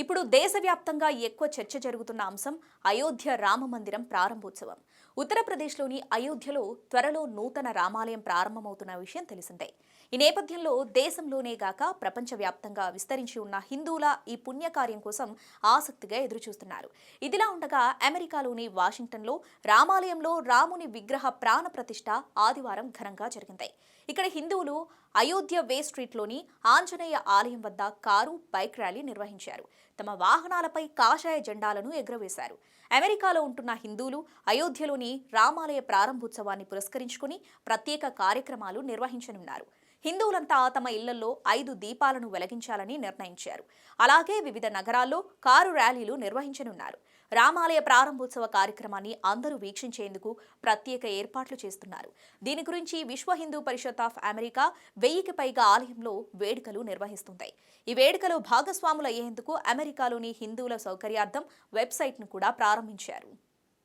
ఇప్పుడు దేశవ్యాప్తంగా ఎక్కువ చర్చ జరుగుతున్న అంశం అయోధ్య రామ మందిరం ప్రారంభోత్సవం. ఉత్తరప్రదేశ్లోని అయోధ్యలో త్వరలో నూతన రామాలయం ప్రారంభమవుతున్న విషయం తెలిసిందే. ఈ నేపథ్యంలో దేశంలోనే గాక ప్రపంచవ్యాప్తంగా విస్తరించి ఉన్న హిందువుల ఈ పుణ్యకార్యం కోసం ఆసక్తిగా ఎదురుచూస్తున్నారు. ఇదిలా ఉండగా అమెరికాలోని వాషింగ్టన్లో రామాలయంలో రాముని విగ్రహ ప్రాణ ప్రతిష్ఠ ఆదివారం ఘనంగా జరిగింది. ఇక్కడ హిందువులు అయోధ్య వే స్ట్రీట్లోని ఆంజనేయ ఆలయం వద్ద కారు బైక్ ర్యాలీ నిర్వహించారు. తమ వాహనాలపై కాషాయ జెండాలను ఎగురవేశారు. అమెరికాలో ఉంటున్న హిందువులు అయోధ్యలోని రామాలయ ప్రారంభోత్సవాన్ని పురస్కరించుకుని ప్రత్యేక కార్యక్రమాలు నిర్వహించనున్నారు. హిందువులంతా తమ ఇళ్ళలో ఐదు దీపాలను వెలిగించాలని నిర్ణయించారు. అలాగే వివిధ నగరాల్లో కారు ర్యాలీలు నిర్వహించనున్నారు. రామాలయ ప్రారంభోత్సవ కార్యక్రమాన్ని అందరూ వీక్షించేందుకు ప్రత్యేక ఏర్పాట్లు చేస్తున్నారు. దీని గురించి విశ్వ హిందూ పరిషత్ ఆఫ్ అమెరికా వెయ్యికి పైగా ఆలయంలో వేడుకలు నిర్వహిస్తుంది ఈ వేడుకలో భాగస్వాములు అయ్యేందుకు అమెరికాలోని హిందువుల సౌకర్యార్థం వెబ్సైట్ను కూడా ప్రారంభించారు.